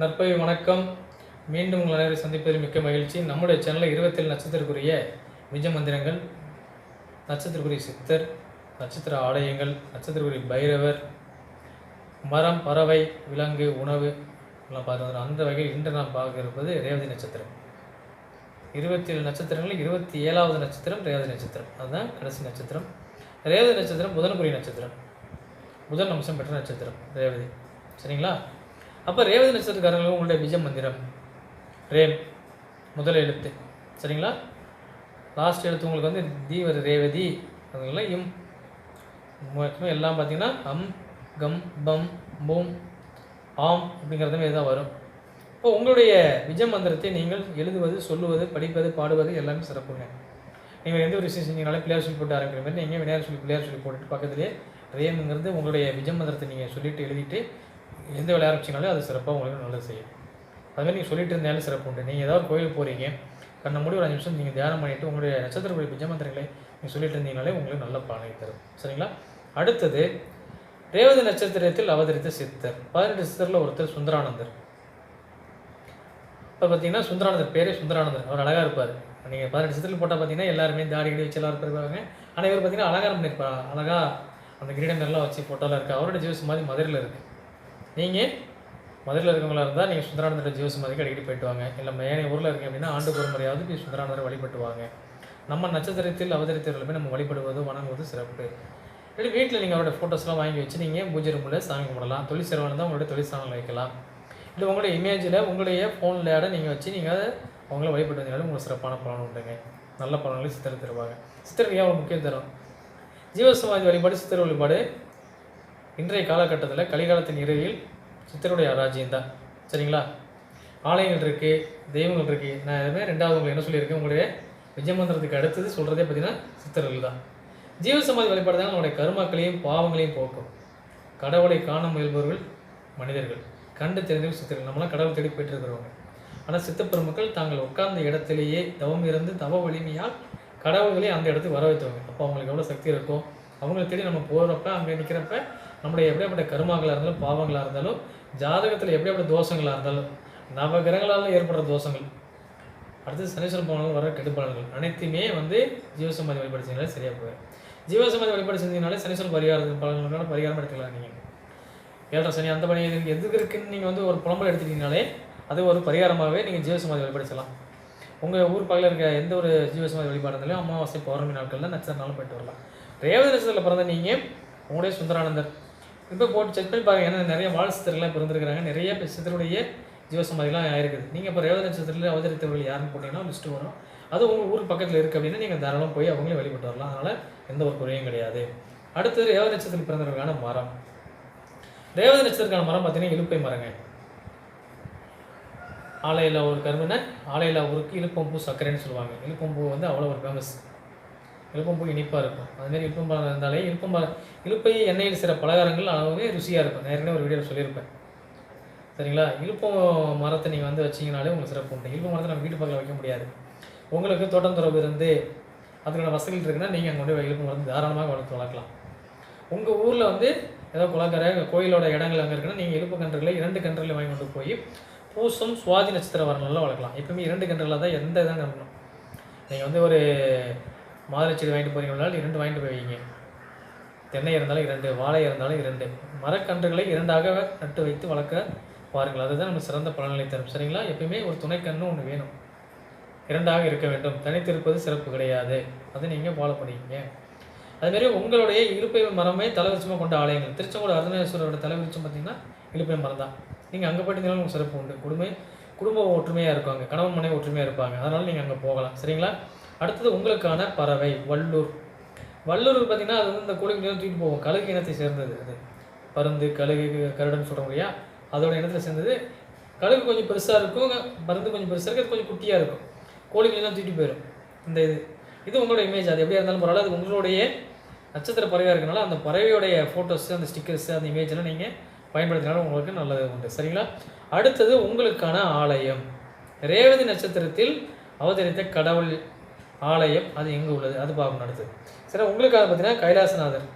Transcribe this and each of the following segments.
நற்பவி வணக்கம். மீண்டும் உங்கள் அனைவரை சந்திப்பதில் மிக்க மகிழ்ச்சி. நம்முடைய சேனலில் இருபத்தேழு நட்சத்திரக்குரிய நிஜ மந்திரங்கள் நட்சத்திரக்குரிய சித்தர் நட்சத்திர ஆலயங்கள் நட்சத்திரக்குரிய பைரவர் மரம் பறவை விலங்கு உணவு எல்லாம் பார்த்து அந்த வகையில் இன்று நாம் பார்க்க இருப்பது ரேவதி நட்சத்திரம். இருபத்தி ஏழு நட்சத்திரங்களில் இருபத்தி ஏழாவது நட்சத்திரம் ரேவதி நட்சத்திரம். அதுதான் கடைசி நட்சத்திரம். ரேவதி நட்சத்திரம் புதனுக்குரிய நட்சத்திரம். புதன் அம்சம் பெற்ற நட்சத்திரம் ரேவதி. சரிங்களா? அப்போ ரேவதி நட்சத்திரக்காரர்கள் உங்களுடைய விஜய மந்திரம். ரேம் முதல் எழுத்து. சரிங்களா? லாஸ்ட் எழுத்து உங்களுக்கு வந்து தீவர ரேவதி அதுங்களாம் இம். மொத்தமாக எல்லாம் பார்த்தீங்கன்னா அம் கம் பம் பூம் ஆம் அப்படிங்கிறது மாதிரி தான் வரும். இப்போ உங்களுடைய விஜய மந்திரத்தை நீங்கள் எழுதுவது சொல்லுவது படிப்பது பாடுவது எல்லாமே சிறப்புங்க. நீங்கள் எந்த ஒரு விஷயம் செஞ்சீங்கனாலும் பிள்ளையார் சொல்லி போட்டு ஆரம்பிக்கிற மாதிரி நீங்கள் விநாயகர் சொல்லி பிள்ளையார் சொல்லி போட்டுட்டு பக்கத்துலேயே ரேமுங்கிறது உங்களுடைய விஜய மந்திரத்தை நீங்கள் சொல்லிட்டு எழுதிட்டு எந்த வேலை ஆரம்பிச்சிங்கனாலும் அது சிறப்பாக உங்களுக்கு நல்லது செய்யும். அதுமாதிரி நீங்கள் சொல்லிட்டு இருந்தாலும் சிறப்பு உண்டு. நீங்கள் ஏதாவது கோயிலுக்கு போகிறீங்க கண்ண மூடி ஒரு அஞ்சு நிமிஷம் நீங்கள் தியானம் பண்ணிவிட்டு உங்களுடைய நட்சத்திரப்படி விஜய மந்திரங்களை நீங்கள் சொல்லிட்டு இருந்தீங்கனாலே உங்களுக்கு நல்ல பலனை தரும். சரிங்களா? அடுத்தது ரேவதி நட்சத்திரத்தில் அவதரித்த சித்தர். பதினெட்டு சித்தரில் ஒருத்தர் சுந்தரானந்தர். இப்போ பார்த்தீங்கன்னா சுந்தரானந்தர் பேரே சுந்தரானந்தர். அவர் அழகாக இருப்பார். நீங்கள் பதினெட்டு சித்திரத்தில் போட்டால் பார்த்தீங்கன்னா எல்லாருமே தாடி கிடி வச்சு எல்லாரும் இருப்பாங்க ஆனால் இவர் பார்த்தீங்கன்னா அலங்காரம் பண்ணியிருப்பார் அழகாக அந்த கிரீடம் எல்லாம் வச்சு போட்டோலாம் இருக்குது அவரோட ஜீவஸ் மாதிரி மதுரையில் இருக்குது நீங்கள் மதுரையில் இருக்கவங்களா இருந்தால் நீங்கள் சுந்தரானந்தர் ஜீவ மாதிரிக்கு அடிக்கடி போயிட்டு வாங்க. இல்லை ஏனைய ஊரில் இருக்கீங்க அப்படின்னா ஆண்டுக்கு ஒரு முறையாவது போய் சுந்தரானந்தரை வழிபட்டு வாங்க நம்ம நட்சத்திரத்தில் அவதரித்தவர்களை போய் நம்ம வழிபடுவது வணங்குவது சிறப்பு. இல்லை வீட்டில் நீங்கள் அவரோட ஃபோட்டோஸ்லாம் வாங்கி வச்சு நீங்கள் பூஜை ரூமில் சாமி கும்பிடலாம்? தொழில் சேரவன் தான் உங்களுடைய தொழில் சாதனம் வைக்கலாம். இல்லை உங்களுடைய இமேஜில் உங்களுடைய ஃபோனில் ஆட நீங்கள் வச்சு நீங்கள் அவங்கள வழிபட்டு வந்தீங்கனாலும் உங்களுக்கு சிறப்பான பலன் உண்டுங்க. நல்ல பலன்களை சித்தர் தருவாங்க. சித்தருக்கு ஏன் ஒரு முக்கியம் தரும் ஜீவசமாதி வழிபாடு சித்தர் வழிபாடு இன்றைய காலகட்டத்தில் கலிகாலத்தின் இறுதியில் சித்தருடைய ராஜ்யம் தான் சரிங்களா? ஆலயங்கள் இருக்குது தெய்வங்கள் இருக்குது நான் எதுவுமே ரெண்டாவது உங்களுக்கு என்ன சொல்லியிருக்கேன்? உங்களுடைய விஜயமந்திரத்துக்கு அடுத்தது சொல்கிறதே பார்த்தீங்கன்னா சித்தர்கள் தான் ஜீவசமாதி வழிபாடு தான் நம்மளுடைய கருமாக்களையும் பாவங்களையும் போக்கும். கடவுளை காண முயல்பவர்கள் மனிதர்கள். கண்டு தெரிந்தவர்கள் சித்தர்கள். நம்மளாம் கடவுள் தேடி போயிட்டு இருக்கிறவங்க. ஆனால் சித்தப்பெருமக்கள் தாங்கள் உட்கார்ந்த இடத்திலேயே தவம் இருந்து தவ வலிமையால் கடவுள்களே அந்த இடத்துக்கு வர வைத்தவங்க அப்போ அவங்களுக்கு எவ்வளோ சக்தி இருக்கும் அவங்களை தேடி நம்ம போகிறப்ப அங்கே நிற்கிறப்ப நம்முடைய எப்படியாப்பட்ட கருமாங்களாக இருந்தாலும் பாவங்களாக இருந்தாலும் ஜாதகத்தில் எப்படியாப்பட்ட தோஷங்களாக இருந்தாலும் நவகிரகங்களால் ஏற்படுற தோஷங்கள். அடுத்து சனீஸ்வரன் பவனால் வர கெடுபலன்கள் அனைத்தையுமே வந்து ஜீவசமாதி வழிபாடு செஞ்சாலே சரியாக போயிடும் ஜீவசமாதி வழிபாடு செஞ்சீங்கனாலே சனீஸ்வரன் பரிகாரம் பலன்களோட பரிகாரம் எடுத்துக்கலாம் நீங்கள் ஏழரை சனி அந்த பணி இதுக்கு எதுக்கு இருக்குன்னு நீங்கள் வந்து ஒரு புலம்பல் எடுத்துட்டீங்கனாலே அது ஒரு பரிகாரமாகவே நீங்கள் ஜீவசமாதி வழிபாடு செய்யலாம் உங்கள் ஊர் பக்கத்தில் இருக்க எந்த ஒரு ஜீவசமாதி வழிபாடு இருந்தாலும் அமாவாசை பௌர்ணமி நாட்களில் நட்சத்திரனாலும் போயிட்டு வரலாம். ரேவதி நட்சத்திரத்தில் பிறந்த நீங்கள் உங்களுடைய சுந்தரானந்தர். இப்போ போட்டு செக் பண்ணி பாருங்க ஏன்னா நிறைய வாழ் சித்தர்கள்லாம் பிறந்திருக்கிறாங்க நிறைய பேர் சித்தருடைய ஜீவசமாதிலாம் ஆயிருக்குது. நீங்கள் இப்போ ரேவதி நட்சத்திரத்தில் அவதரித்தவர்கள் யாருன்னு போட்டிங்கன்னா லிஸ்ட்டு வரும். அது உங்கள் ஊர் பக்கத்தில் இருக்குது அப்படின்னா நீங்கள் தாராளம் போய் அவங்களே வழிபட்டு வரலாம். அதனால் எந்த ஒரு குறையும் கிடையாது. அடுத்தது ரேவதி நட்சத்திரத்தில் பிறந்தவர்களுக்கான மரம். ரேவதி நட்சத்திரக்கான மரம் பார்த்தீங்கன்னா இலுப்பை மரங்க. ஆலையில் ஒரு கரும்புனா ஆலையில் ஊருக்கு இழுப்பம்பூ சர்க்கரைன்னு சொல்லுவாங்க. இழுப்பம்பூ வந்து அவ்வளோ ஒரு ஃபேமஸ் இழுப்பம்பூ இனிப்பாக இருக்கும். அதுமாரி இழுப்பம்பழம் இருந்தாலே இழுப்பம்பழம் இழுப்பை எண்ணெயில் சில பலகாரங்கள் அளவே ருசியாக இருக்கும். நேரடியாக ஏற்கனவே ஒரு வீடியோவில் சொல்லியிருப்பேன். சரிங்களா? இழுப்பம் மரத்தை நீங்கள் வந்து வச்சிங்கனாலே உங்களுக்கு சிறப்பு உண்டு. இழுப்ப மரத்தை நம்ம வீட்டு பக்கத்தில் வைக்க முடியாது. உங்களுக்கு தோட்டம் தொடர்பு இருந்து அதுக்கான வசதிகள் இருக்குன்னா நீங்கள் அங்கே கொண்டு இழுப்பு மரத்தை தாராளமாக வளர்த்து வளர்க்கலாம். உங்கள் ஊரில் வந்து ஏதோ குளக்கரை கோயிலோட இடங்கள் அங்கே இருக்குன்னா நீங்கள் இழுப்பு கன்றுகளை இரண்டு கன்றுகளை வாங்கி கொண்டு போய் பூசம் சுவாதி நட்சத்திர வரலாம் வளர்க்கலாம். எப்பவுமே இரண்டு கன்றுகளை தான் எந்த இதாக இருக்கணும். நீங்கள் வந்து ஒரு மாதுளை செடி வாங்கிட்டு போகிறீங்கனாலும் இரண்டு வாங்கிட்டு போய் வைங்க. தென்னை இருந்தாலும் இரண்டு வாழை இருந்தாலும் இரண்டு. மரக்கன்றுகளை இரண்டாக நட்டு வைத்து வளர்க்க பாருங்கள். அதுதான் நம்ம சிறந்த பலன்களை தரும். சரிங்களா? எப்பயுமே ஒரு துணைக்கன்று ஒன்று வேணும். இரண்டாக இருக்க வேண்டும். தனித்திருப்பது சிறப்பு கிடையாது. அதை நீங்கள் ஃபாலோ பண்ணிக்கங்க. அதுமாரி உங்களுடைய இழுப்பை மரமே தலைவிருச்சமாக கொண்ட ஆலயங்கள். திருச்செங்கோடு அருணேஸ்வரோட தலைவிருச்சம் பார்த்தீங்கன்னா இழுப்பை மரம் தான் நீங்கள் அங்கே போயிட்டீங்கன்னா உங்களுக்கு சிறப்பு உண்டு. குடும்ப குடும்ப ஒற்றுமையாக இருப்பாங்க. கணவன் மனைவி ஒற்றுமையாக இருப்பாங்க. அதனால் நீங்கள் அங்கே போகலாம். சரிங்களா? அடுத்தது உங்களுக்கான பறவை வள்ளூர். வள்ளூர் பார்த்தீங்கன்னா அது வந்து இந்த கோழிக்கு தூக்கிட்டு போவோம். கழுகு இனத்தை சேர்ந்தது அது. பருந்து கழுகு கருடன் சொல்கிறோம் இல்லையா? அதோட இனத்தில் சேர்ந்தது. கழுகு கொஞ்சம் பெருசாக இருக்கும். பருந்து கொஞ்சம் பெருசாக இருக்குது அது கொஞ்சம் குட்டியாக இருக்கும். கோழிகளெல்லாம் தூக்கிட்டு போயிடும் இந்த இது. இது உங்களோட இமேஜ் அது எப்படியா இருந்தாலும் பரவாயில்ல. அது உங்களுடைய நட்சத்திர பறவையாக இருக்கனால அந்த பறவையோடைய ஃபோட்டோஸ் அந்த ஸ்டிக்கர்ஸ் அந்த இமேஜெல்லாம் நீங்கள் பயன்படுத்தினாலும் உங்களுக்கு நல்லது உண்டு. சரிங்களா? அடுத்தது உங்களுக்கான ஆலயம். ரேவதி நட்சத்திரத்தில் அவதரித்த கடவுள். ஆலயம் அது எங்கே உள்ளது? அது பார்க்கணும் அடுத்தது சரி உங்களுக்காக பார்த்தீங்கன்னா கைலாசநாதர்.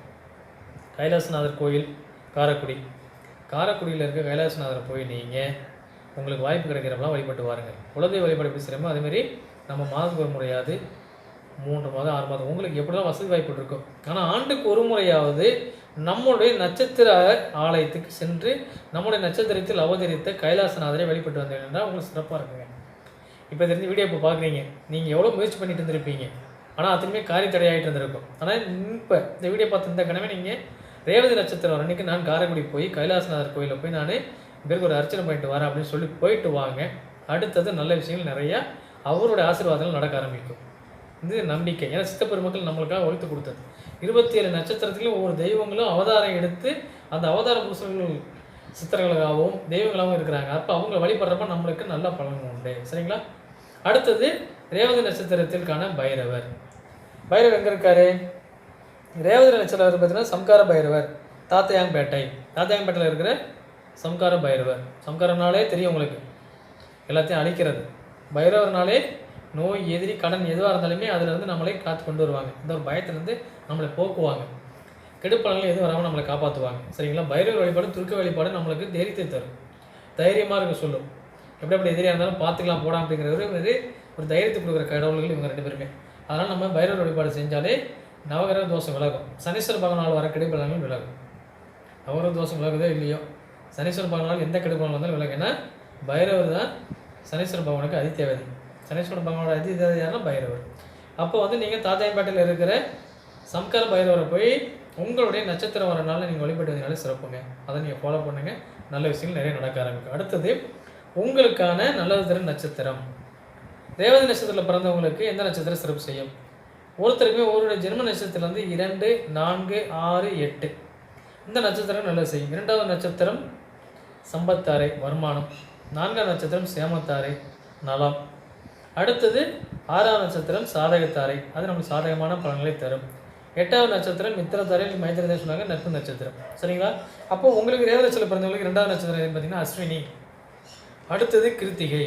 கைலாசநாதர் கோயில் காரைக்குடி. காரைக்குடியில் இருக்க கைலாசநாதர் போய் நீங்கள் உங்களுக்கு வாய்ப்பு கிடைக்கிறப்பெல்லாம் வழிபட்டு வாருங்கள் குலதெய்வ வழிபாடு எப்படி செய்யணுமோ அதேமாரி நம்ம மாதத்துக்கு ஒரு முறையாவது மூன்று மாதம் ஆறு மாதம் உங்களுக்கு எப்படிலாம் வசதி வாய்ப்பு இருக்கும் ஆனால் ஆண்டுக்கு ஒரு முறையாவது நம்முடைய நட்சத்திர ஆலயத்துக்கு சென்று நம்முடைய நட்சத்திரத்தில் அவதரித்த கைலாசநாதரை வழிபட்டு வந்தீங்கன்னா உங்களுக்கு சிறப்பாக இருக்குங்க. இப்போ தெரிஞ்சு வீடியோ இப்போ பார்க்குறீங்க. நீங்கள் எவ்வளோ முயற்சி பண்ணிட்டு இருந்திருப்பீங்க. ஆனால் அத்தனையுமே காரி தடையாகிட்டு இருந்திருக்கும். ஆனால் இப்போ இந்த வீடியோ பார்த்து இந்த கனவே நீங்கள் ரேவதி நட்சத்திரம் அன்னைக்கு நான் காரைக்குடி போய் கைலாசநாதர் கோயிலில் போய் நான் பேருக்கு ஒரு அர்ச்சனை பண்ணிட்டு வரேன் அப்படின்னு சொல்லி போயிட்டு வாங்க. அடுத்தது நல்ல விஷயங்கள் நிறையா அவருடைய ஆசீர்வாதங்கள் நடக்க ஆரம்பிக்கும். இது நம்பிக்கை. ஏன்னா சித்த பெருமக்கள் நம்மளுக்காக ஒழித்து கொடுத்தது. இருபத்தி ஏழு நட்சத்திரத்துலேயும் ஒவ்வொரு தெய்வங்களும் அவதாரம் எடுத்து அந்த அவதார புருஷர்கள் சித்தர்களாகவும் தெய்வங்களாகவும் இருக்கிறாங்க. அப்போ அவங்க வழிபடுறப்ப நம்மளுக்கு நல்ல பலன் உண்டு. சரிங்களா? அடுத்தது ரேவதி நட்சத்திரத்திற்கான பைரவர். பைரவர் எங்கே இருக்காரு? ரேவதி நட்சத்திரம் பார்த்தீங்கன்னா சம்கார பைரவர் தாத்தையாம்பேட்டை தாத்தையாம்பேட்டையில் இருக்கிற சம்கார பைரவர். சம்காரனாலே தெரியும் உங்களுக்கு. எல்லாத்தையும் அழிக்கிறது. பைரவர்னாலே நோய் எதிரி கடன் எதுவாக இருந்தாலுமே அதுலேருந்து நம்மளே காத்து கொண்டு வருவாங்க. இந்த ஒரு பயத்திலேருந்து நம்மளை போக்குவாங்க. கெடுப்பலங்கள் எதுவும் வராமல் நம்மளை காப்பாற்றுவாங்க சரிங்களா? பைரவர் வழிபாடு துருக்க வழிபாடு நம்மளுக்கு தைரியத்தை தரும். தைரியமாக இருக்க சொல்லும். எப்படி எப்படி எதிரியாக இருந்தாலும் பார்த்துக்கலாம் போடா அப்படிங்கிற ஒரு ஒரு தைரியத்தை கொடுக்குற கடவுள்கள் இவங்க ரெண்டு பேருமே. அதனால் நம்ம பைரவர் வழிபாடு செஞ்சாலே நவகிரக தோஷம் விலகும். சனீஸ்வர பகவானால் வர கெடுப்பலன்கள் விலகும். நவகிரக தோஷம் விலகுதோ இல்லையோ? சனீஸ்வர பகவானால் எந்த கெடுப்பலங்கள் வந்தாலும் விலகும். ஏன்னா பைரவர் தான் சனீஸ்வர பகவானுக்கு அதிதேவதை சனீஸ்வர பகவானோட அதி யாருன்னா பைரவர். அப்போ வந்து நீங்கள் தாத்தாயம்பேட்டையில் இருக்கிற சம்கர பைரவரை போய் உங்களுடைய நட்சத்திரம் வர நாளில் நீங்கள் வழிபட்டு சிறப்புங்க. அதை நீங்கள் ஃபாலோ பண்ணுங்கள் நல்ல விஷயங்கள் நிறைய நடக்க ஆரம்பிக்கும். அடுத்தது உங்களுக்கான நல்லது திறன் நட்சத்திரம். தேவதை நட்சத்திரத்தில் பிறந்தவங்களுக்கு எந்த நட்சத்திரம் சிறப்பு செய்யும்? ஒருத்தருக்குமே ஒருவருடைய ஜென்ம நட்சத்திரம் வந்து இரண்டு நான்கு ஆறு எட்டு. இந்த நட்சத்திரம் நல்லது செய்யும். இரண்டாவது நட்சத்திரம் சம்பத்தாரை வருமானம். நான்காம் நட்சத்திரம் சேமத்தாரை நலம். அடுத்தது ஆறாம் நட்சத்திரம் சாதகத்தாரை அது நமக்கு சாதகமான பலன்களை தரும். எட்டாவது நட்சத்திரம் மித்திரத்தாரை மைத்திரத்தை சொன்னாங்க நட்பு நட்சத்திரம். சரிங்களா? அப்போ உங்களுக்கு ரேவ நட்சத்திரம் பிறந்தவங்களுக்கு ரெண்டாவது நட்சத்திரம் எதுன்னு பார்த்தீங்கன்னா அஸ்வினி. அடுத்தது கிருத்திகை.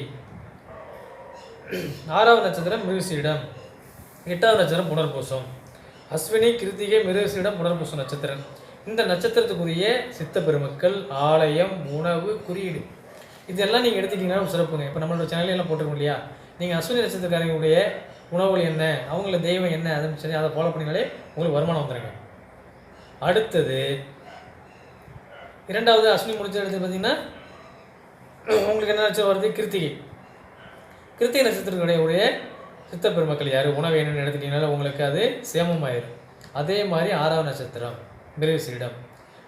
ஆறாவது நட்சத்திரம் மிருகசீடம் எட்டாவது நட்சத்திரம் புனர்பூசம். அஸ்வினி கிருத்திகை மிருகசீடம் புனர்பூசம் நட்சத்திரம். இந்த நட்சத்திரத்துக்குரிய சித்த பெருமக்கள் ஆலயம் உணவு குறியீடு. இதெல்லாம் நீங்கள் எடுத்துக்கிட்டீங்கன்னா சிறப்புங்க இப்போ நம்மளோட சேனல்ல எல்லாம் போட்டிருக்கோம் இல்லையா? நீங்கள் அஸ்வினி நட்சத்திரக்காரங்களுடைய உணவுகள் என்ன அவங்கள தெய்வம் என்ன அதுன்னு சொல்லி அதை ஃபாலோ பண்ணினாலே உங்களுக்கு வருமானம் வந்துடுங்க அடுத்தது இரண்டாவது அஸ்வினி முடிச்ச இடத்துல பார்த்தீங்கன்னா உங்களுக்கு என்ன நட்சத்திரம் வருது? கிருத்திகை. கிருத்திகை நட்சத்திரத்துடைய உடைய சித்த பெருமக்கள் யார்? உணவு என்னென்னு எடுத்துட்டீங்கனால உங்களுக்கு அது சேமமாயிரும் அதே மாதிரி ஆறாவது நட்சத்திரம் மிருகசீரிடம்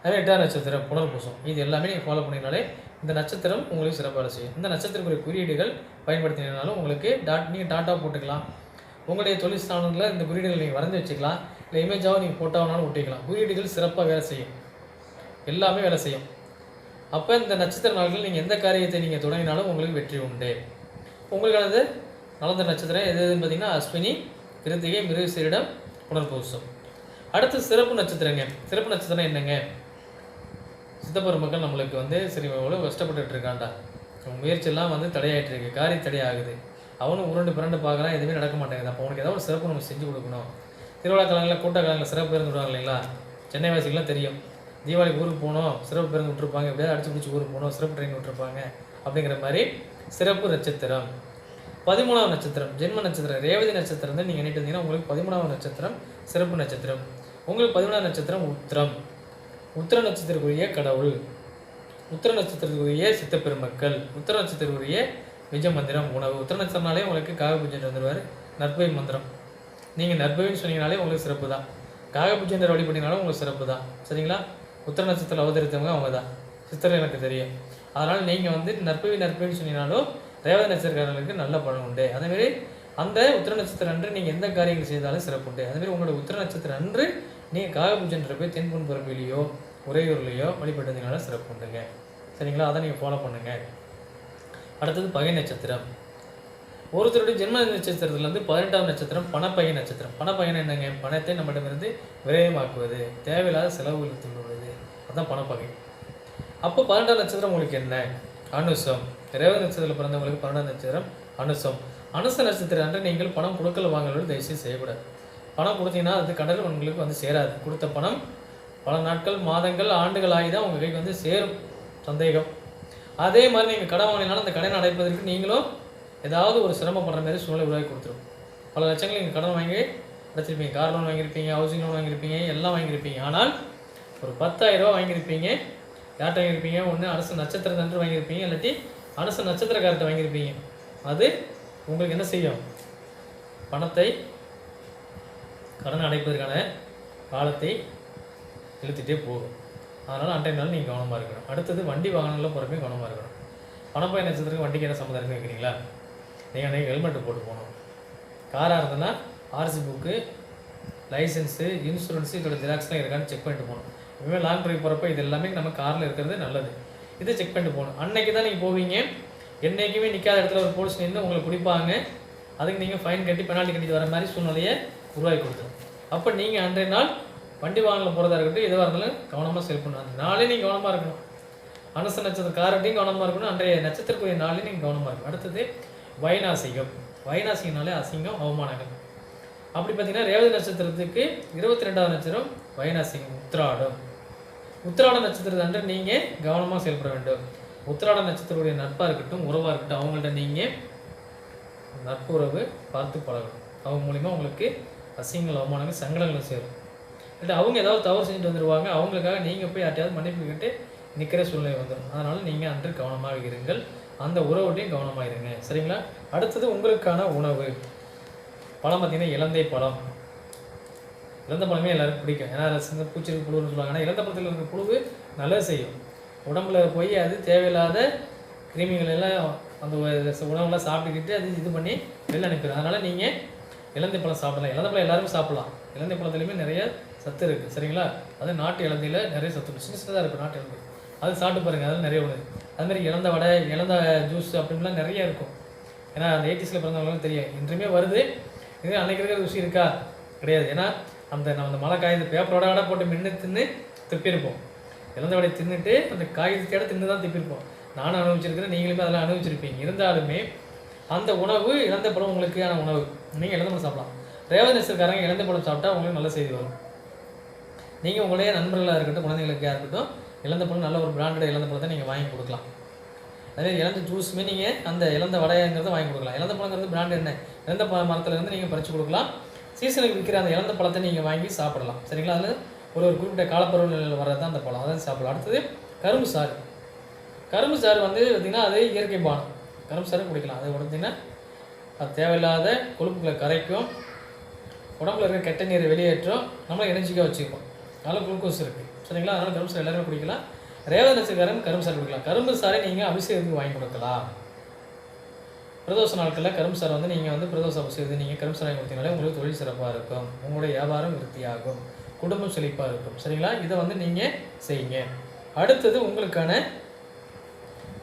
அதே எட்டாவது நட்சத்திரம் புனர்பூசம். இது எல்லாமே நீங்கள் ஃபாலோ பண்ணிங்கனாலே இந்த நட்சத்திரம் உங்களுக்கு சிறப்பாக செய்யும். இந்த நட்சத்திரக்குரிய குறியீடுகள் பயன்படுத்தினாலும் உங்களுக்கு டாட் நீங்கள் டாட்டா போட்டுக்கலாம். உங்களுடைய தொழில் ஸ்தானங்களில் இந்த குறியீடுகள் நீங்கள் வரைஞ்சி வச்சுக்கலாம். இல்லை இமேஜாகவும் நீங்கள் ஃபோட்டோவானாலும் ஒட்டிக்கலாம். குறியீடுகள் சிறப்பாக வேலை செய்யும். எல்லாமே வேலை செய்யும். அப்போ இந்த நட்சத்திர நாள்கள் நீங்கள் எந்த காரியத்தை நீங்கள் தொடங்கினாலும் உங்களுக்கு வெற்றி உண்டு. உங்களுக்கானது நலந்த நட்சத்திரம் எது எதுன்னு பார்த்தீங்கன்னா அஸ்வினி கிருத்திகை மிருகசீரிடம் புனர்பூசம். அடுத்து சிறப்பு நட்சத்திரங்க. சிறப்பு நட்சத்திரம் என்னங்க? சித்தப்பெருமக்கள் நம்மளுக்கு வந்து சரி எவ்வளோ கஷ்டப்பட்டுட்டு இருக்கான்டா. முயற்சியெல்லாம் வந்து தடையாயிட்டு இருக்கு. காரிய தடையாகுது. அவனும் உருண்டு பிறண்டு பார்க்குறான் எதுவுமே நடக்க மாட்டேங்குது. அப்போ அவனுக்கு ஏதாவது ஒரு சிறப்பு நம்ம செஞ்சு கொடுக்கணும். திருவிழா காலங்களில் கூட்ட காலங்களில் சிறப்பு பேருந்து விடுவாங்க இல்லைங்களா? சென்னை வாசிகள்லாம் தெரியும். தீபாவளிக்கு ஊருக்கு போகணும் சிறப்பு பேருந்து விட்டுருப்பாங்க. எப்படியாவது அடிச்சு பிடிச்சி ஊருக்கு போகணும் சிறப்பு ட்ரெயின் விட்டுருப்பாங்க. அப்படிங்கிற மாதிரி சிறப்பு நட்சத்திரம். பதிமூணாவது நட்சத்திரம் ஜென்ம நட்சத்திரம். ரேவதி நட்சத்திரம் தான் நீங்கள் நினைட்டு வந்தீங்கன்னா உங்களுக்கு பதிமூணாவது நட்சத்திரம் சிறப்பு நட்சத்திரம். உங்களுக்கு பதிமூணாவது நட்சத்திரம் உத்திரம். உத்திர நட்சத்திரக்குரிய கடவுள். உத்திர நட்சத்திரத்துக்குரிய சித்தப்பெருமக்கள். உத்திர நட்சத்திரக்குரிய விஜய மந்திரம் உணவு. உத்திர நட்சத்திரம்னாலே உங்களுக்கு காகபூஜன் வந்துடுவார் நற்பை மந்திரம். நீங்கள் நற்பைன்னு சொன்னீங்கனாலே உங்களுக்கு சிறப்பு தான் காகபூஜன் வழிபட்டினாலும் உங்களுக்கு சிறப்பு தான் சரிங்களா? உத்திர நட்சத்திரம் அவதரித்தவங்க அவங்க தான் சித்திரம் எனக்கு தெரியும். அதனால் நீங்கள் வந்து நற்பவி நற்பவின்னு சொன்னீங்கனாலும் ரேவதி நட்சத்திரக்காரர்களுக்கு நல்ல பலன் உண்டு. அதேமாரி அந்த உத்திர நட்சத்திரம் அன்று நீங்கள் எந்த காரியங்கள் செய்தாலும் சிறப்பு உண்டு. அதேமாரி உங்களோட உத்திர நட்சத்திரம் அன்று நீங்கள் காகபூஜைன்ற போய் தென்புன் பரப்பிலையோ உறையூர்லேயோ வழிபட்டு வந்தீங்கனால சிறப்பு உண்டுங்க. சரிங்களா? அதை நீங்கள் ஃபாலோ பண்ணுங்கள் அடுத்தது பகை நட்சத்திரம். ஒருத்தருடைய ஜென்ம நட்சத்திரத்துலேருந்து பதினெட்டாம் நட்சத்திரம் பணப்பகை நட்சத்திரம். பணப்பகை என்னங்க? பணத்தை நம்மிடமிருந்து விரயமாக்குவது. தேவையில்லாத செலவுகளை தூண்டுவது அதுதான் பணப்பகை. அப்போ பன்னெண்டாம் நட்சத்திரம் உங்களுக்கு என்ன? அனுசம். ரேவதி நட்சத்திரத்தில் பிறந்தவங்களுக்கு பன்னெண்டாம் நட்சத்திரம் அனுசம். அனுச நட்சத்திரம் அன்று நீங்கள் பணம் கொடுக்கல வாங்கலோடு தயவுசெய்து செய்யக்கூடாது. பணம் கொடுத்தீங்கன்னா அது கடல் உங்களுக்கு வந்து சேராது. கொடுத்த பணம் பல நாட்கள் மாதங்கள் ஆண்டுகள் ஆகி தான் உங்கள் கைக்கு வந்து சேரும். சந்தேகம். அதே மாதிரி நீங்கள் கடன் வாங்கினாலும் அந்த கடனை அடைப்பதற்கு நீங்களும் ஏதாவது ஒரு சிரமப்படுற மாதிரி சூழ்நிலை உருவாக்கி கொடுத்துரும். பல லட்சங்கள் நீங்கள் கடன் வாங்கி அடைச்சிருப்பீங்க. கார் லோன் வாங்கியிருப்பீங்க ஹவுசிங் லோன் வாங்கியிருப்பீங்க எல்லாம் வாங்கியிருப்பீங்க. ஆனால் ஒரு பத்தாயிரரூபா வாங்கியிருப்பீங்க. யார்கிட்ட வாங்கியிருப்பீங்க? ஒன்று அரசு நட்சத்திர தன்று வாங்கியிருப்பீங்க. இல்லாட்டி அரசு நட்சத்திரக்காரர்கிட்ட வாங்கியிருப்பீங்க. அது உங்களுக்கு என்ன செய்யும்? பணத்தை கடன் அடைப்பதற்கான காலத்தை இழுத்துட்டே போகும். அதனால் அன்றைய நாள் நீங்கள் கவனமாக இருக்கணும். அடுத்தது வண்டி வாகனங்களில் போகிறப்பையும் கவனமாக இருக்கணும். பணப்பயன் நட்சத்திரத்துக்கு வண்டிக்கு என்ன சம்மந்தம் இருக்குன்னு கேட்குறீங்களா நீங்கள் அன்றைக்கி ஹெல்மெட்டு போட்டு போகணும். காராக இருந்ததுன்னா ஆர்சி புக்கு லைசன்ஸு இன்சூரன்ஸு இதோட ஜெராக்ஸ்லாம் இருக்கான்னு செக் பண்ணிட்டு போகணும். இனிமேல் லாங் ட்ரைவ் போகிறப்ப இது எல்லாமே நம்ம காரில் இருக்கிறது நல்லது. இதை செக் பண்ணிட்டு போகணும். அன்னைக்கு தான் நீங்கள் போவீங்க. என்றைக்குமே நிற்காத இடத்துல ஒரு போலீஸ் நின்று உங்களை பிடிப்பாங்க. அதுக்கு நீங்கள் ஃபைன் கட்டி பெனால்ட்டி கட்டிட்டு வர மாதிரி சூழ்நிலையை உருவாக்கி கொடுத்துரும். அப்போ நீங்கள் அன்றைய நாள் வண்டி வாகனம் போகிறதா இருக்கட்டும் எதுவாக இருந்தாலும் கவனமாக செயல்படணும் அந்த நாளே நீங்கள் கவனமாக இருக்கணும். அனுச நட்சத்திர காரட்டையும் கவனமாக இருக்கணும். அன்றைய நட்சத்திரக்குரிய நாளே நீங்கள் கவனமாக இருக்கணும். அடுத்தது வைநாசிகம் வைநாசிகனாலே அசிங்கம் அவமானங்கள். அப்படி பார்த்தீங்கன்னா ரேவதி நட்சத்திரத்துக்கு இருபத்தி ரெண்டாவது நட்சத்திரம் வைநாசிகம் உத்திராடம். உத்திராட நட்சத்திரத்தை அன்று நீங்கள் கவனமாக செயல்பட வேண்டும். உத்திராட நட்சத்திரத்துடைய நட்பாக இருக்கட்டும் உறவாக இருக்கட்டும் அவங்கள்ட்ட நீங்கள் நட்புறவு பார்த்து பழகணும். அவங்க மூலிமா உங்களுக்கு அசிங்கங்கள் அவமானங்கள் சங்கடங்கள் சேரும். இல்லை அவங்க ஏதாவது தவறு செஞ்சுட்டு வந்துடுவாங்க அவங்களுக்காக நீங்கள் போய் யார்ட்டையாவது மன்னிப்பு கேட்டு நிற்கிற சூழ்நிலை வந்துடும் அதனால் நீங்கள் அன்று கவனமாக இருங்கள். அந்த உறவுட்டையும் கவனமாக இருங்க. சரிங்களா? அடுத்தது உங்களுக்கான உணவு. பழம் பார்த்தீங்கன்னா இலந்தை பழம். இலந்த பழமே எல்லாருக்கும் பிடிக்கும். ஏன்னா அதில் சின்ன பூச்சிருக்கு புழுன்னு சொல்லுவாங்க. ஆனால் இலந்த பழத்தில் இருக்கிற புழு நல்லது செய்யும். உடம்புல போய் அது தேவையில்லாத கிருமிகள் எல்லாம் அந்த உணவுலாம் சாப்பிட்டுக்கிட்டு அது இது பண்ணி வெளில அனுப்பிடும் அதனால் நீங்கள் இலந்தை பழம் சாப்பிடலாம். இலந்த பழம் எல்லாருமே சாப்பிடலாம். இலந்தை பழத்துலையுமே நிறைய சத்து இருக்குது சரிங்களா? அது நாட்டு இலந்தையில் நிறைய சத்து இருக்கு. சின்ன சின்னதாக இருக்கும் நாட்டு இலந்தை. அது சாப்பிட்டு பாருங்கள் அதில் நிறைய உணவு அதுமாதிரி இழந்த வடை இலந்த ஜூஸ் அப்படின்லாம் நிறைய இருக்கும். ஏன்னா அந்த எயிட்டிஸில் பிறந்தவங்களுக்கு தெரியும். இன்றுமே வருது. இது அன்னைக்கு இருக்கிற ருசி இருக்கா? கிடையாது. ஏன்னா அந்த நம்ம அந்த மழை காய்ந்த பேப்பரோட கூட போட்டு மின்னு தின்னு திருப்பியிருப்போம். இழந்த வடையை தின்னுட்டு அந்த காகிதத்தோட தின்னு தான் திருப்பியிருப்போம். நானும் அனுபவிச்சிருக்கிறேன் நீங்களுமே அதெல்லாம் அனுபவிச்சிருப்பீங்க. இருந்தாலுமே அந்த உணவு இழந்த பழம் உங்களுக்கான உணவு. நீங்கள் இழந்த பழம் சாப்பிடலாம். ரேவதி இழந்த பழம் சாப்பிட்டா உங்களுக்கு நல்ல செய்தி வரும். நீங்கள் உங்களுடைய நண்பர்களாக இருக்கட்டும் குழந்தைங்களுக்காக இருக்கட்டும் இழந்த பழம் நல்ல ஒரு பிராண்டட் இழந்த பழத்தை நீங்கள் வாங்கி கொடுக்கலாம். அதே இழந்த ஜூஸுமே நீங்கள் அந்த இழந்த வடைங்கிறத வாங்கி கொடுக்கலாம். இழந்த பழங்கிறது பிராண்ட் என்ன? இழந்த பழ மரத்துலேருந்து நீங்கள் பறித்து கொடுக்கலாம். சீசனுக்கு விற்கிற அந்த இழந்த பழத்தை நீங்கள் வாங்கி சாப்பிடலாம். சரிங்களா? அதில் ஒரு ஒரு குறிப்பிட்ட காலப்பருவநிலையில் வர்றது தான் அந்த பழம். அதான் சாப்பிடலாம். அடுத்தது கரும்பு சாறு. கரும்பு சாறு வந்து பார்த்திங்கன்னா அது இயற்கை பானம். கரும்பு சாறு குடிக்கலாம். அது பார்த்தீங்கன்னா அது தேவையில்லாத கொழுப்புகளை கரைக்கும். உடம்புல இருக்கிற கெட்ட நீரை வெளியேற்றும். நம்மளை எனர்ஜிக்காக வச்சுக்கும். அதில் குளுக்கோஸ் இருக்குது சரிங்களா? அதனால் கரும்பு சாறு எல்லாருமே குடிக்கலாம். ரேவதி நட்சத்திரக்காரன் கரும்பு சாறு குடிக்கலாம். கரும்பு சாறை நீங்கள் அபிஷேகத்துக்கு வாங்கி கொடுக்கலாம். பிரதோஷ நாட்களில் கரும்பு சாறை வந்து நீங்கள் வந்து பிரதோஷ அபிஷேகத்தை நீங்கள் கரும்பு சாறை வாங்கி கொடுத்தீங்கனாலே உங்களுக்கு தொழில் சிறப்பாக இருக்கும். உங்களுடைய வியாபாரம் விருத்தியாகும். குடும்பம் செழிப்பாக இருக்கும். சரிங்களா? இதை வந்து நீங்கள் செய்யுங்க. அடுத்தது உங்களுக்கான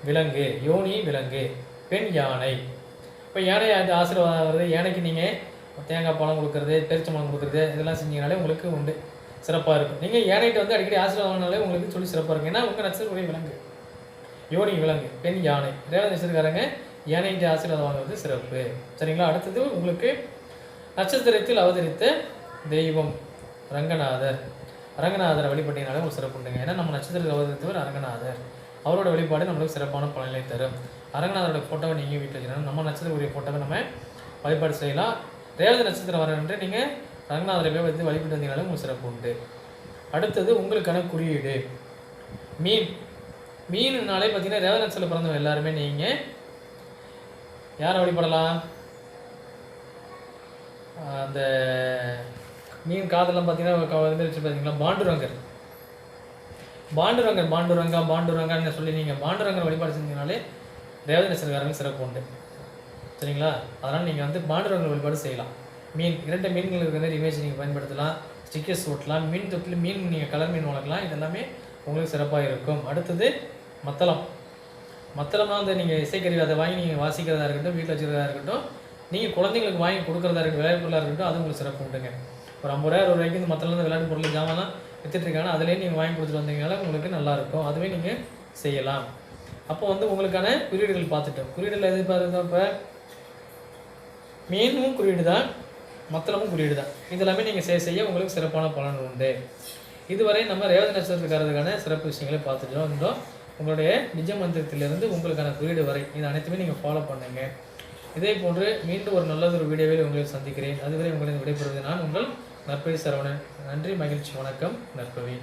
விலங்கு. யோனி விலங்கு. பெண் யானை. இப்போ யானை அது ஆசீர்வாதம் வருது யானைக்கு நீங்கள் தேங்காய் பழம் கொடுக்குறது பெருச்சம்பழம் கொடுக்குறது இதெல்லாம் செஞ்சீங்கனாலே உங்களுக்கு உண்டு. சிறப்பாக இருக்கும். நீங்கள் யானைகிட்ட வந்து அடிக்கடி ஆசீர்வாதம் வாங்கினாலே உங்களுக்கு சொல்லி சிறப்பாக இருக்கும். ஏன்னா உங்கள் நட்சத்திரக்கூடிய விலங்கு. யோனி விலங்கு பெண் யானை. ரேவதி நட்சத்திரக்காரங்க யானைகிட்ட ஆசீர்வாதம் வாங்குறது சிறப்பு. சரிங்களா? அடுத்தது உங்களுக்கு நட்சத்திரத்தில் அவதரித்த தெய்வம் ரங்கநாதர். ரங்கநாதரை வழிபட்டீங்கனாலே ஒரு சிறப்பு உண்டுங்க. ஏன்னா நம்ம நட்சத்திரத்தில் அவதரித்தவர் அரங்கநாதர் அவரோட வழிபாடு நம்மளுக்கு சிறப்பான பலனை தரும். அரங்கநாதரோட ஃபோட்டோவை நீங்கள் வீட்டில் வச்சுக்கணும் நம்ம நட்சத்திரக்குரிய ஃபோட்டோவை நம்ம வழிபாடு செய்யலாம். ரேவதி நட்சத்திரம் வரன்று நீங்கள் ரங்கநாதரை போய் வந்து வழிபட்டு வந்தீங்கனாலே உங்களுக்கு சிறப்பு உண்டு. அடுத்தது உங்களுக்கான குறியீடு. மீன். மீனுனாலே பார்த்தீங்கன்னா ரேவதி நட்சத்திரம் பிறந்தவங்க எல்லாருமே நீங்கள் யாரை வழிபடலாம்? அந்த மீன் காதெல்லாம் பார்த்தீங்கன்னா வந்து வச்சு பார்த்தீங்களா? பாண்டுரங்கர். பாண்டுரங்கர் பாண்டுரங்கா பாண்டுரங்கான்னு சொல்லி நீங்கள் பாண்டுரங்கர் வழிபாடு செஞ்சீங்கனாலே ரேவதி நட்சத்திரக்காரங்க சிறப்பு உண்டு. சரிங்களா? அதனால் நீங்கள் வந்து பாண்டுரங்கர் வழிபாடு செய்யலாம். மீன் இரண்டு மீன்கள் இருக்கிற மாதிரி இமேஜ் நீங்கள் பயன்படுத்தலாம். ஸ்டிக்கர்ஸ் ஓட்டலாம். மீன் தொட்டில் மீன் நீங்கள் கலர் மீன் வளர்க்கலாம். இதெல்லாமே உங்களுக்கு சிறப்பாக இருக்கும். அடுத்தது மத்தளம். மத்தளம்னா வந்து நீங்கள் இசைக்கருவி அதை வாங்கி நீங்கள் வாசிக்கிறதா இருக்கட்டும் வீட்டில் வச்சுக்கிறதா இருக்கட்டும் நீங்கள் குழந்தைங்களுக்கு வாங்கி கொடுக்குறதா இருக்கட்டும் விளையாட்டு பொருளாக இருக்கட்டும் அது உங்களுக்கு சிறப்பு உண்டுங்க. ஒரு ஐம்பது ரூபாய் ஒரு ரூபாய்க்கு இந்த மத்தளம் விளையாட்டு பொருள் ஜாமான்லாம் வித்துட்ருக்காங்க அதுலேயே நீங்கள் வாங்கி கொடுத்துட்டு வந்தீங்கனால உங்களுக்கு நல்லாயிருக்கும் அதுவே நீங்கள் செய்யலாம். அப்போ வந்து உங்களுக்கான குறியீடுகள் பார்த்துட்டோம். குறியீடுகள் எது பாருங்க இப்போ மீனும் குறியீடு தான் மத்தளமும் குறியீடு தான். இதெல்லாமே நீங்கள் செய்ய செய்ய உங்களுக்கு சிறப்பான பலன் உண்டு. இதுவரை நம்ம ரேவதி நட்சத்திரக்காரதுக்கான சிறப்பு விஷயங்களை பார்த்துட்டு இருந்தோம் உங்களுடைய நிஜ மந்திரத்திலிருந்து உங்களுக்கான குறியீடு வரை இது அனைத்துமே நீங்கள் ஃபாலோ பண்ணுங்க. இதே போன்று மீண்டும் ஒரு நல்லதொரு வீடியோவில் உங்களை சந்திக்கிறேன். அதுவரை உங்களின் விடைபெறுவது நான் உங்கள் நற்பவி சரவணன். நன்றி மகிழ்ச்சி வணக்கம். நற்பவி.